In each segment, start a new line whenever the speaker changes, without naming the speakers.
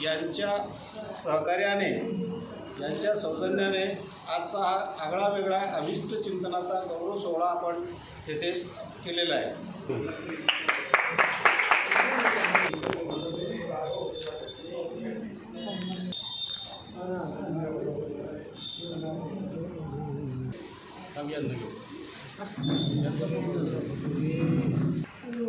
यांच्या सहकार्याने यांच्या सौजन्याने आजचा हा आगळा वेगळा अभिष्ट चिंतनाचा गौरव सोहळा आपण येथे केलेला आहे.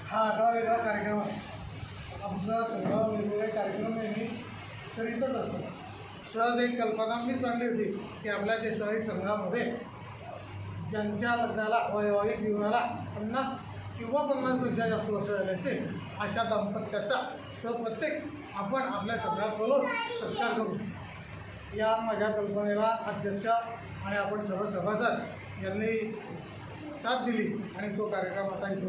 हा आगळा वेगळा कार्यक्रम आहे. आमचा सगळा वेगवेगळे कार्यक्रम नेहमी करीतच असतो. सहज एक कल्पना मीच मांडली होती की आपल्या शैक्षणिक संघामध्ये ज्यांच्या लग्नाला वैवाहिक जीवनाला पन्नास किंवा पन्नासपेक्षा जास्त वर्ष झाले असतील अशा दाम्पत्याचा सप्रत्येक आपण आपल्या संघाकडून सत्कार करू. या माझ्या कल्पनेला अध्यक्ष आणि आपण सर्व सभासद यांनी साथ दिली आणि तो कार्यक्रम आता इथे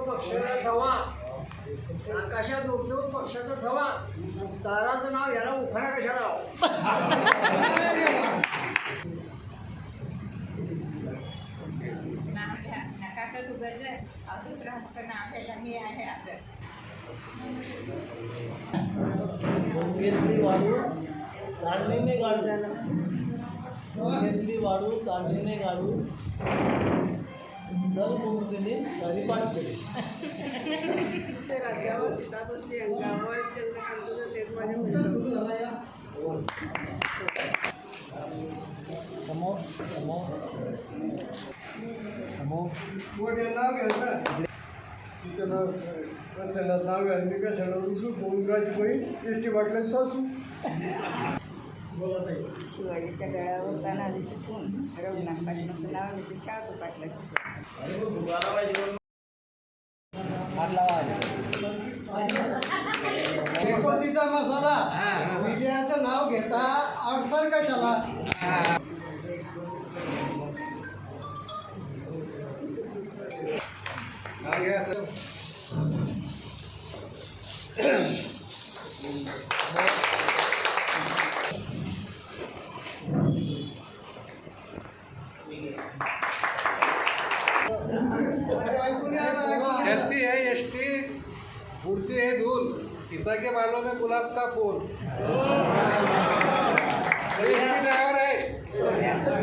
पक्षाचा धवा आकाशात उडतो पक्षाचा धवा ताराचं नाव याला उखाणा कशाला
नकाशात उघडलं अजून राहतं ना आपल्याला मी आहे असं
घेतली वाढू चालणीने गाडू घेतली वाढू चालणीने गाडू जल कुंकली तरी पाठ केली.
ते राज्यावर अंगावर तेच माझ्या
सुरू झाला या
समोर समोर समोर
नाव घ्यायचं तिचं नाव नाव मी कशाला रुजू फोन करायची कोणी एस टी वाटलं सासू बोला ताई
शिवाजीच्या गळ्यावर तानाजी चिकून रघुनाथ पाटलाचं नाव घेते शाहू पाटलाची
एकोणतीचा मसाला विजयाचं नाव घेता अडसर कशाला ऐकून
धरती है यष्टि उड़ती है धूल। सीता के बालों में गुलाब का फूल। ड्राइवर है?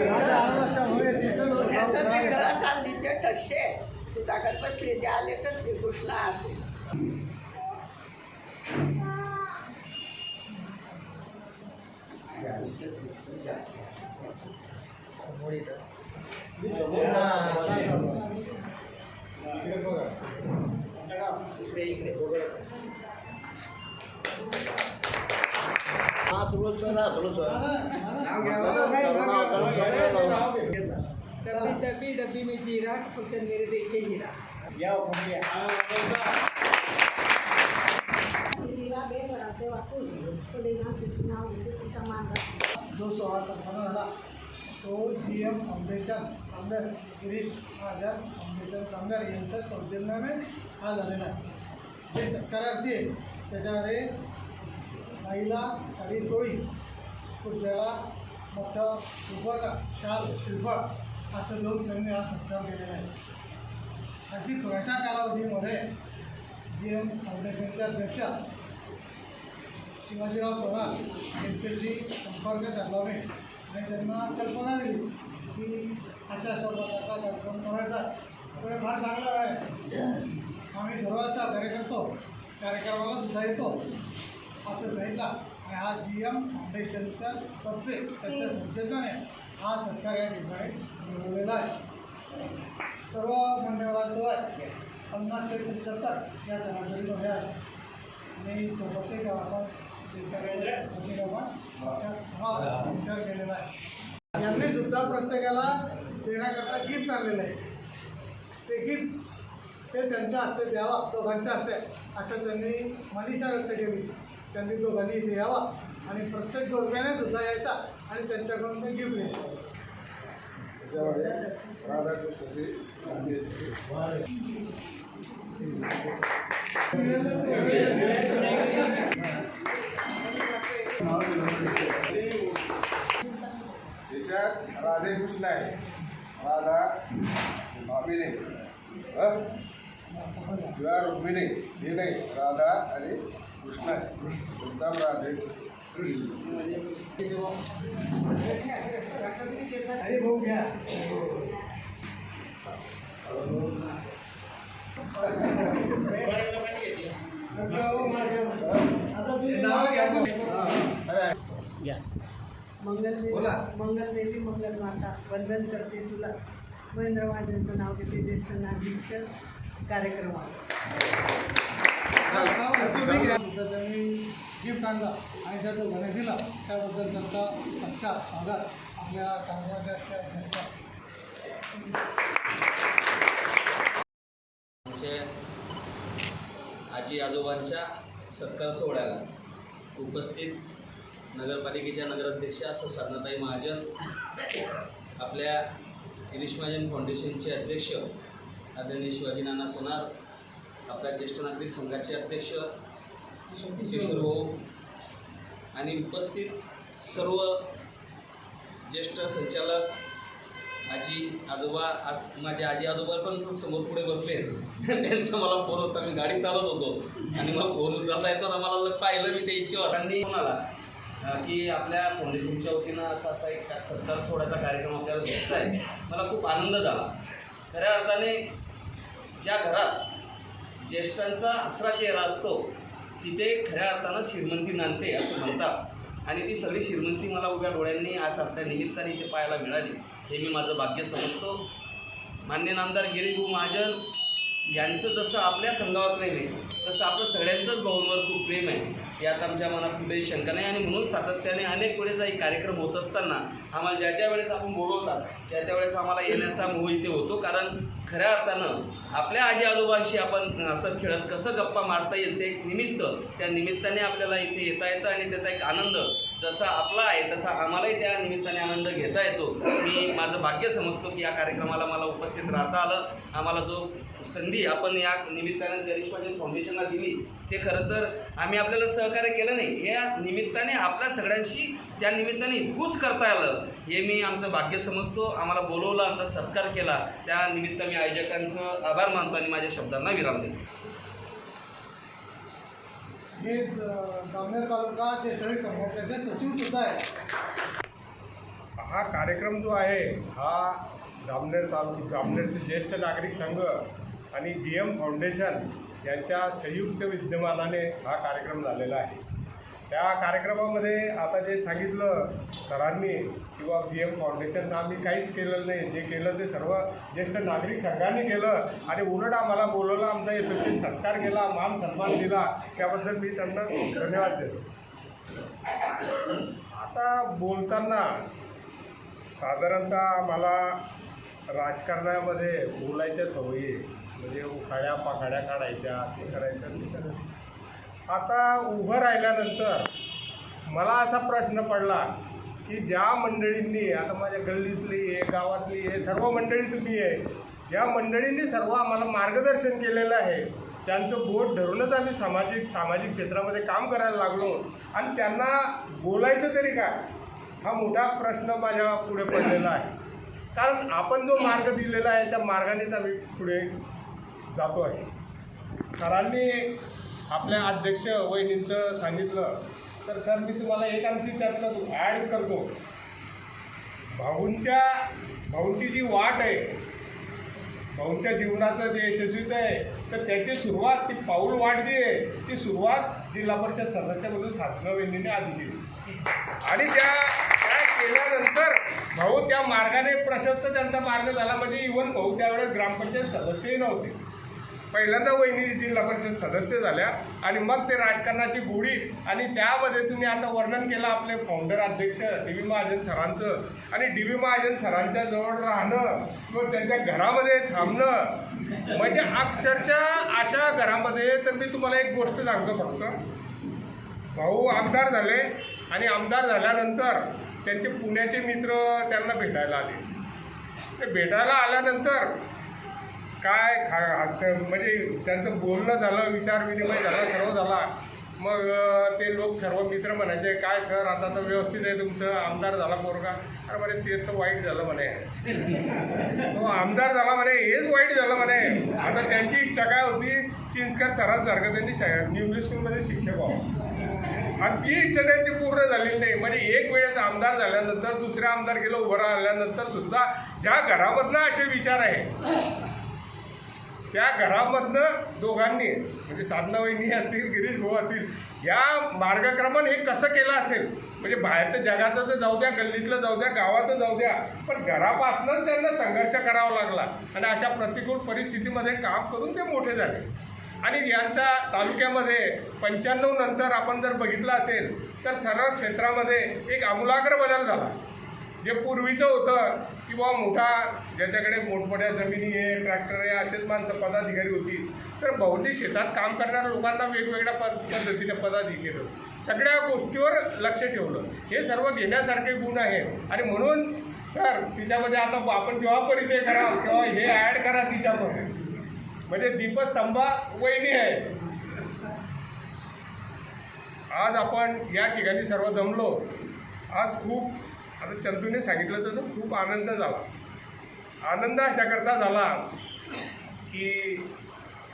आता आलं लक्षात, हो, ST
सुधाकर आले तर श्रीकृष्ण असे डब्बी डब्बी डब्बी में जीरा कुचन मेरे देखे हीरा
जो सोहळा ओ जी एम फाउंडेशन आमदार गिरीश आझाद फाउंडेशन कामगार यांच्या सौजन्याने हा झालेला आहे. जे सत्कारार्थी आहे त्याच्यामध्ये महिला साडी टोळी पुढच्याला मोठं शुभक शाल शिल्पळ असं लोक त्यांनी हा सत्कार केलेला आहे. अगदी थोड्याशा कालावधीमध्ये जी एम फाउंडेशनचे अध्यक्ष शिवाजीराव चव्हाण यांच्याशी संपर्क साधलावे आणि त्यांना कल्पना दिली की अशा अशा प्रकारचा कार्यक्रम करायचा तर फार चांगला आहे. आम्ही सर्व सहकार्य करतो. कार्यक्रमाला सुद्धा येतो. असं सांगितलं. आणि हा जी एम फाउंडेशनच्या तर्फे त्याच्या संचेतनाने हा सत्कार या ठिकाणी मिळवलेला आहे. सर्व मान्यवरांचं आहे. पन्नास ते पंच्याहत्तर या सरासरीमध्ये आहे. आणि प्रत्येक आपण विचार केलेला आहे यांनी सुद्धा प्रत्येकाला देण्याकरता गिफ्ट आणलेलं आहे. ते गिफ्ट ते त्यांच्या हस्ते द्यावा दोघांच्या हस्ते. असं त्यांनी मनीषा व्यक्त केली. त्यांनी दोघांनी इथे यावा आणि प्रत्येक जोडप्याने सुद्धा यायचा आणि त्यांच्याकडून ते गिफ्ट घ्यायचं.
राधाकृष्ण राधेकृष्ण आहे राधा भाविनी हं? शिवाय रुक्मिणी हे नाही. राधा आणि कृष्ण आहे. उत्तम राधे.
अरे भाऊ घ्या. आता तुम्ही नाव घ्या.
मंगलदेवी
बोला.
मंगलदेवी मंगलमाता वंदन करते तुला. महेंद्र महाजनचं नाव घेते ज्येष्ठ नागरिकच्या कार्यक्रमात
त्यांनी गिफ्ट आणला आणि त्या दोघांनी दिला. त्याबद्दल त्यांचा सत्कार स्वागत आपल्या अध्यक्षा
आमच्या आजी आजोबांच्या सत्कार सोहळ्याला उपस्थित नगरपालिकेच्या नगराध्यक्षा सुसारणाताई महाजन आपल्या गिरीश महाजन फाउंडेशनचे अध्यक्ष आदरणीय शिवाजी नाना सोनार आपल्या ज्येष्ठ नागरिक संघाचे अध्यक्ष किशोर भाऊ आणि उपस्थित सर्व ज्येष्ठ संचालक आजी आजोबा आज माझे आजी आजोबा पण समोर पुढे बसले त्यांचा मला फोन होता मी गाडी चालवत होतो. आणि मला फोन उचलता येतात मला पाहिलं मी ते इच्छा होता म्हणाला की आपल्या फाउंडेशनच्या वतीनं असा असा एक सत्कार सोडायचा कार्यक्रम आपल्याला घ्यायचा आहे. मला खूप आनंद झाला. खऱ्या अर्थाने ज्या घरात ज्येष्ठांचा हसरा चेहरा असतो तिथे खऱ्या अर्थानं श्रीमंती नांदते असं म्हणतात. आणि ती सगळी श्रीमंती मला उभ्या डोळ्यांनी आज आपल्या निमित्ताने इथे पाहायला मिळाली. हे मी माझं भाग्य समजतो. मान्य नामदार गिरीभाऊ महाजन यांचं जसं आपल्या संघावर प्रेम आहे तसं आपलं सगळ्यांचंच भाऊंवर खूप प्रेम आहे. यात आमच्या मनात कुठेही शंका नाही. आणि म्हणून सातत्याने अनेक वेळेस कार्यक्रम होत असताना आम्हाला ज्या ज्या वेळेस आपण बोलवतात त्या त्या वेळेस आम्हाला येण्याचा मोह इथे होतो. कारण खऱ्या अर्थानं आपल्या आजी आजोबांशी आपण असं खेळत कसं गप्पा मारता येईल ते एक निमित्त त्या निमित्ताने आपल्याला इथे येता येतं आणि त्याचा एक आनंद जसा आपला आहे तसा आम्हालाही त्या निमित्ताने आनंद घेता येतो. मी माझं भाग्य समजतो की या कार्यक्रमाला मला उपस्थित राहता आलं. आम्हाला जो संधी आपण या निमित्ताने गणेश फाउंडेशनला दिली ते खरं तर आम्ही आपल्याला सहकार्य केलं नाही. या निमित्ताने आपल्या सगळ्यांशी त्या निमित्ताने इतकूच करता आलं. हे मी आमचं भाग्य समजतो. आम्हाला बोलवलं आमचा सत्कार केला. त्या निमित्त मी आयोजकांचं आभार मानतो आणि माझ्या शब्दांना विराम देतो.
हे जामनेर तालुका ज्येष्ठ संघटनेचे सचिव सुद्धा आहे.
हा कार्यक्रम जो आहे हा जामनेर तालुक जामनेरचे ज्येष्ठ नागरिक संघ आणि जी एम फाउंडेशन यांच्या संयुक्त विद्यमानाने हा कार्यक्रम झालेला आहे. त्या कार्यक्रमामध्ये आता जे सांगितलं सरांनी किंवा बी एम फाउंडेशननं आम्ही काहीच केलेलं नाही. जे केलं ते सर्व ज्येष्ठ नागरिक संघाने केलं आणि उलट आम्हाला बोलवलं आमचा यशस्वी सत्कार केला मान सन्मान दिला. त्याबद्दल मी त्यांना धन्यवाद देतो. आता बोलताना साधारणतः मला राजकारणामध्ये बोलायच्या सवयी आहे. म्हणजे उखाड्या पाखाड्या काढायच्या ते करायचं ते करायचं. आता उभं राहिल्यानंतर मला असा प्रश्न पडला की ज्या मंडळींनी आता माझ्या गल्लीतली आहे गावातली आहे सर्व मंडळी तुम्ही आहे ज्या मंडळींनी सर्व आम्हाला मार्गदर्शन केलेलं आहे त्यांचं बोट धरूनच आम्ही सामाजिक सामाजिक क्षेत्रामध्ये काम करायला लागलो. आणि त्यांना बोलायचं तरी काय? हा मोठा प्रश्न माझ्या पुढे पडलेला आहे. कारण आपण जो मार्ग दिलेला आहे त्या मार्गानेच आम्ही पुढे जातो आहे सरांनी आपल्या अध्यक्ष वहिनींचं सांगितलं तर सर मी तुम्हाला एक आणखी त्यातलं ॲड करतो. भाऊंच्या भाऊंची जी वाट आहे भाऊंच्या जीवनाचं जे यशस्वीत आहे तर त्याची सुरुवात ती पाऊल वाट जी आहे ती सुरुवात जिल्हा परिषद सदस्यामधून साधना वहिनीने आधी केली. आणि त्या त्या केल्यानंतर भाऊ त्या मार्गाने प्रशस्त त्यांचा मार्ग झाला. म्हणजे इव्हन भाऊ त्यावेळेस ग्रामपंचायत सदस्यही नव्हते. पहिल्यांदा वहिनी जिल्हा परिषद सदस्य झाल्या आणि मग ते राजकारणाची गोडी आणि त्यामध्ये तुम्ही आता वर्णन केलं आपले फाउंडर अध्यक्ष डी व्ही महाजन सरांचं. आणि डी व्ही महाजन सरांच्या जवळ राहणं किंवा त्यांच्या घरामध्ये थांबणं म्हणजे अक्षरशः अशा घरामध्ये तर मी तुम्हाला एक गोष्ट सांगतो फक्त. भाऊ आमदार झाले आणि आमदार झाल्यानंतर त्यांचे पुण्याचे मित्र त्यांना भेटायला आले. ते भेटायला आल्यानंतर काय खा म्हणजे त्यांचं बोलणं झालं विचारविनिमय झाला सर्व झाला. मग ते लोक सर्व मित्र म्हणायचे काय सर आता तर व्यवस्थित आहे तुमचं? आमदार झाला पोरगा. अरे म्हणे तेच तर वाईट झालं म्हणे. तो आमदार झाला म्हणे हेच वाईट झालं म्हणे. आता त्यांची इच्छा काय होती चिंचकर सरांसारखं त्यांनी शा- इंग्लिश स्कूलमध्ये शिक्षक व्हावं. आणि ती इच्छा त्यांची पूर्ण झालेली नाही. म्हणजे एक वेळेस आमदार झाल्यानंतर दुसऱ्या आमदार गेलो उभं राहिल्यानंतर सुद्धा ज्या घरामधनं असे विचार आहे त्या घरामधनं दोघांनी म्हणजे साधना वहिनी असतील गिरीश भाऊ असतील या मार्गक्रमण हे कसं केलं असेल? म्हणजे बाहेरच्या जगाचं जाऊ द्या गल्लीतलं जाऊ द्या गावाचं जाऊ द्या पण घरापासूनच त्यांना संघर्ष करावा लागला. आणि अशा प्रतिकूल परिस्थितीमध्ये काम करून ते मोठे झाले. आणि यांच्या तालुक्यामध्ये पंच्याण्णव नंतर आपण जर बघितलं असेल तर सर्व क्षेत्रामध्ये एक आमूलाग्र बदल झाला. जे पूर्वीचं होतं किंवा मोठा ज्याच्याकडे मोठमोठ्या जमिनी आहे ट्रॅक्टर आहे असेच माणसं पदाधिकारी होती तर बहुतेक शेतात काम करणाऱ्या लोकांना वेगवेगळ्या पद पद्धतीने पदाधिकारी. सगळ्या गोष्टीवर लक्ष ठेवलं. हे सर्व घेण्यासारखे गुण आहेत. आणि म्हणून सर तिच्यामध्ये आता आपण जेव्हा परिचय करा तेव्हा हे ॲड करा तिच्यामध्ये. म्हणजे दीपस्तंभा वहिनी आहे आज आपण या ठिकाणी सर्व जमलो. आज खूप आता चंदूने सांगितलं तसं खूप आनंद झाला. आनंद अशाकरता झाला की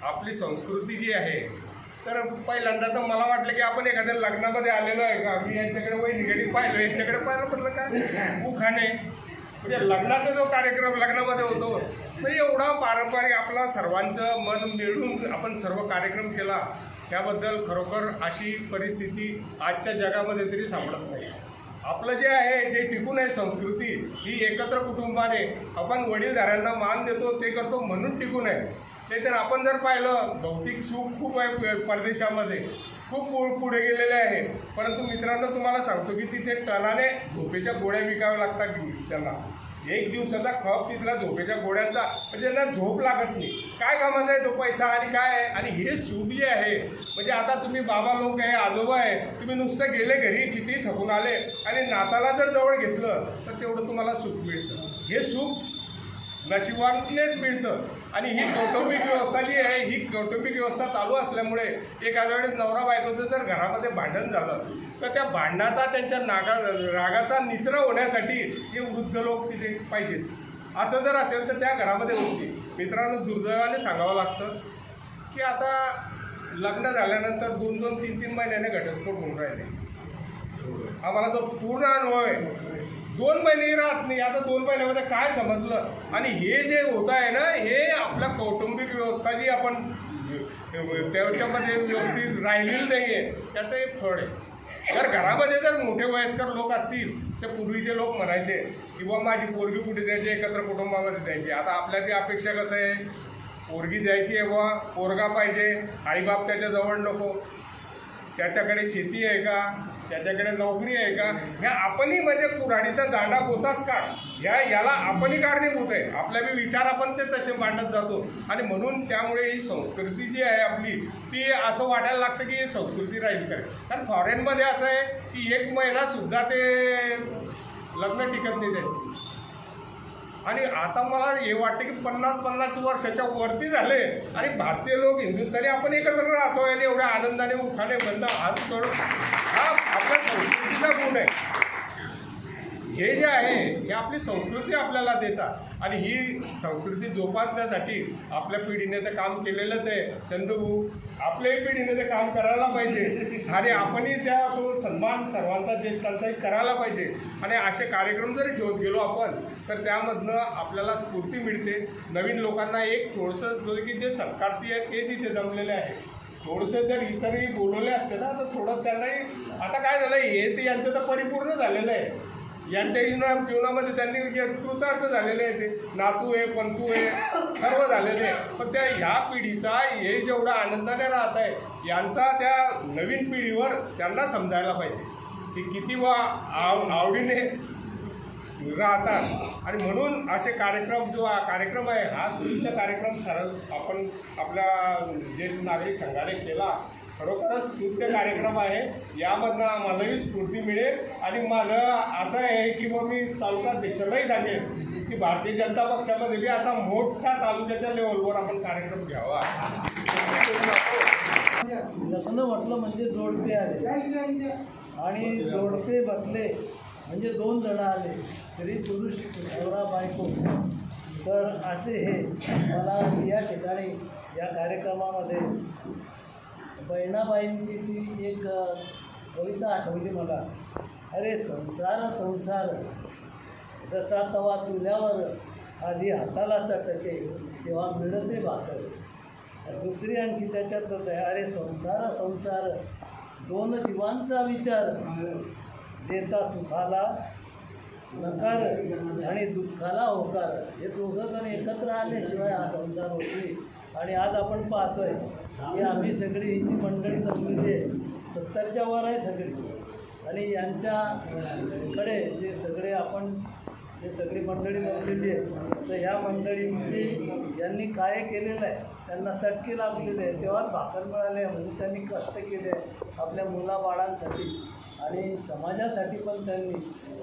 आपली संस्कृती जी आहे तर पहिल्यांदा तर मला वाटलं की आपण एखाद्या लग्नामध्ये आलेलो आहे का? मी यांच्याकडे वहिनीकडे पाहिलं. यांच्याकडे पाहिलं म्हटलं का उखाणे म्हणजे लग्नाचा जो कार्यक्रम लग्नामध्ये होतो म्हणजे एवढा पारंपरिक आपला सर्वांचं मन मिळून आपण सर्व कार्यक्रम केला त्याबद्दल खरोखर अशी परिस्थिती आजच्या जगामध्ये तरी सापडत नाही. आपलं जे आहे ते टिकून आहे संस्कृती ही एकत्र कुटुंबाने आपण वडीलधाऱ्यांना मान देतो ते करतो म्हणून टिकून आहे. ते तर आपण जर पाहिलं भौतिक सुख खूप आहे परदेशामध्ये. खूप पु- पुढे गेलेले आहे. परंतु मित्रांनो तुम्हाला सांगतो की तिथे टनाने झोपेच्या गोळ्या विकाव्या लागतात की त्यांना. एक दिवसाचा खप तिथला झोपेच्या गोड्यांचा म्हणजे त्यांना झोप लागत नाही. काय कामाचा आहे तो पैसा आणि काय आहे? आणि हे सुख जे आहे. म्हणजे आता तुम्ही बाबा लोक आहे आजोबा आहे तुम्ही नुसतं गेले घरी किती थकून आले. आणि नाताला जर जवळ घेतलं तर तेवढं तुम्हाला सुख मिळतं. हे सुख नशिबानेच मिळतं. आणि ही कौटुंबिक व्यवस्था जी आहे ही कौटुंबिक व्यवस्था चालू असल्यामुळे एखाद्या वेळेस नवरा बायकोचं जर घरामध्ये भांडण झालं तर त्या भांडणाचा त्यांच्या नागा रागाचा निसरा होण्यासाठी हे वृद्ध लोक तिथे पाहिजेत. असं जर असेल तर त्या घरामध्ये होती मित्रांनो दुर्दैवाने सांगावं लागतं की आता लग्न झाल्यानंतर दोन दोन तीन तीन महिन्याने घटस्फोट होऊन राहिले. आम्हाला तो पूर्ण अनुभव आहे दोन महिने राहत नाही. आता दोन महिन्यामध्ये काय समजलं? आणि हे जे होत आहे ना हे आपल्या कौटुंबिक व्यवस्था जी आपण त्याच्यामध्ये व्यवस्थित राहिलेली नाही आहे त्याचं एक फळ आहे. जर घरामध्ये जर मोठे वयस्कर लोक असतील तर पूर्वीचे लोक म्हणायचे किंवा माझी पोरगी कुठे द्यायची? एकत्र कुटुंबामध्ये द्यायची. आता आपल्याची अपेक्षा कसं आहे? पोरगी द्यायची आहे बुवा पोरगा पाहिजे आईबाप त्याच्याजवळ नको. त्याच्याकडे शेती आहे का? त्याच्याकडे नोकरी आहे का? ह्या आपणही म्हणजे कुऱ्हाडीचा दांडा होताच का? ह्या याला आपणही कारणीभूत आहे. आपल्या बी विचार आपण ते तसे मांडत जातो. आणि म्हणून त्यामुळे ही संस्कृती जी आहे आपली ती असं वाटायला लागतं की ही संस्कृती राहील काय कारण फॉरेनमध्ये असं आहे की एक महिनासुद्धा ते लग्न टिकत नाही त्यांची. आणि आता मला हे वाटतं की पन्नास पन्नास वर्षाच्या वरती झाले. आणि भारतीय लोक हिंदुस्थानी आपण एकत्र राहतो आणि एवढ्या आनंदाने उठाने बंद आज सोडून हा आपल्या संस्कृतीचा गुण आहे. हे जे आहे हे आपली संस्कृती आपल्याला देतात. आणि ही संस्कृती जोपासण्यासाठी आपल्या पिढीने तर काम केलेलंच आहे चंदू आपल्याही पिढीने ते काम करायला पाहिजे. आणि आपणही त्या तो सन्मान सर्वांचा ज्येष्ठांचाही करायला पाहिजे. आणि असे कार्यक्रम जरी ठेवत गेलो आपण तर त्यामधनं आपल्याला स्फूर्ती मिळते. नवीन लोकांना एक थोडंसं जो की जे सत्कारती आहे तेच इथे जमलेले आहे. थोडंसं जर इतरही बोलवले असते ना तर थोडं त्यांनाही आता काय झालं हे ते यांचं तर परिपूर्ण झालेलं आहे. यांच्या जीवना जीवनामध्ये त्यांनी जे कृतार्थ झालेले आहे ते नातू आहे पंतू आहे सर्व झालेले आहे पण त्या ह्या पिढीचा हे जेवढा आनंदाने राहत आहे यांचा त्या नवीन पिढीवर त्यांना समजायला पाहिजे. की किती वा आव आवडीने राहतात. आणि म्हणून असे कार्यक्रम जो हा कार्यक्रम आहे हा सुविचा कार्यक्रम सर आपण आपल्या ज्येष्ठ नागरिक संघाने केला खरोखरच स्तुत्य कार्यक्रम आहे. यामधनं आम्हालाही स्फूर्ती मिळेल. आणि माझं असं आहे की मग मी तालुकाध्यक्षालाही सांगेन की भारतीय जनता पक्षामध्ये बी आता मोठ्या तालुक्याच्या लेवलवर आपण कार्यक्रम घ्यावा.
लग्न म्हटलं म्हणजे जोडपे आले. आणि जोडपे बसले म्हणजे दोन जण आले. स्त्री पुरुष नवरा बायको. तर असे हे मला या ठिकाणी या कार्यक्रमामध्ये बहिणाबाईंची ती एक कविता आठवली मला. अरे संसार संसार जसा तवा चुल्यावर आधी हाताला चटके तेव्हा मिळते भाकर. दुसरी आणखी त्याच्यातच आहे अरे संसार संसार दोन जीवांचा विचार. देता सुखाला नकार आणि दुःखाला होकार. हे दोघं जण एकत्र आल्याशिवाय हा संसार होती आणि आज आपण पाहतोय की आम्ही सगळी ही जी मंडळी जमलेली आहे. सत्तरच्या वर आहे सगळी. आणि यांच्याकडे जे सगळे आपण जे सगळी मंडळी जमलेली आहे तर ह्या मंडळीमध्ये यांनी काय केलेलं आहे त्यांना चटके लाभलेले आहे. तेव्हाच भाकर मिळाले म्हणजे त्यांनी कष्ट केले आपल्या मुलाबाळांसाठी आणि समाजासाठी पण त्यांनी.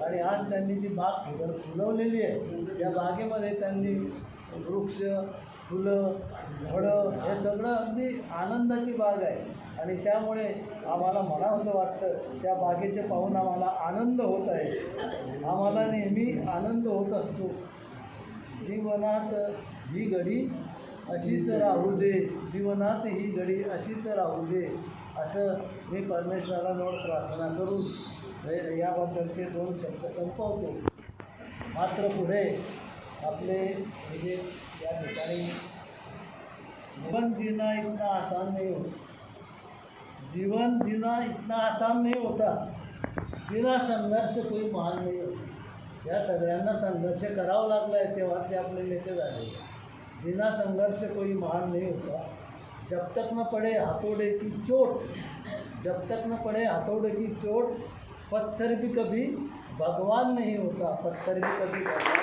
आणि आज त्यांनी जी बाग फुलवलेली आहे या बागेमध्ये त्यांनी वृक्ष फुलं फळं हे सगळं अगदी आनंदाची बाग आहे. आणि त्यामुळे आम्हाला म्हणावंसं वाटतं त्या बागेचे पाहून आम्हाला आनंद होत आहे. आम्हाला नेहमी आनंद होत असतो. जीवनात ही घडी अशीच राहू दे. जीवनात ही घडी अशीच राहू दे. असं मी परमेश्वराजवळ प्रार्थना करून हे- याबद्दलचे दोन शब्द संपवतो. मात्र पुढे आपले म्हणजे या ठिकाणी जीवन जीना इतना आसान नहीं होता। जीवन जीना इतना आसान नहीं होता बिना संघर्ष कोई महान नाही होता। या सगळ्यांना संघर्ष करावा लागला आहे तेव्हा ते आपले नेते झाले। बिना संघर्ष कोई महान नहीं होता। जब तक न पड़े हाथोड़े की चोट जब तक न पड़े हाथोड़े की चोट पत्थर भी कभी भगवान नहीं होता पत्थर भी कभी भगवान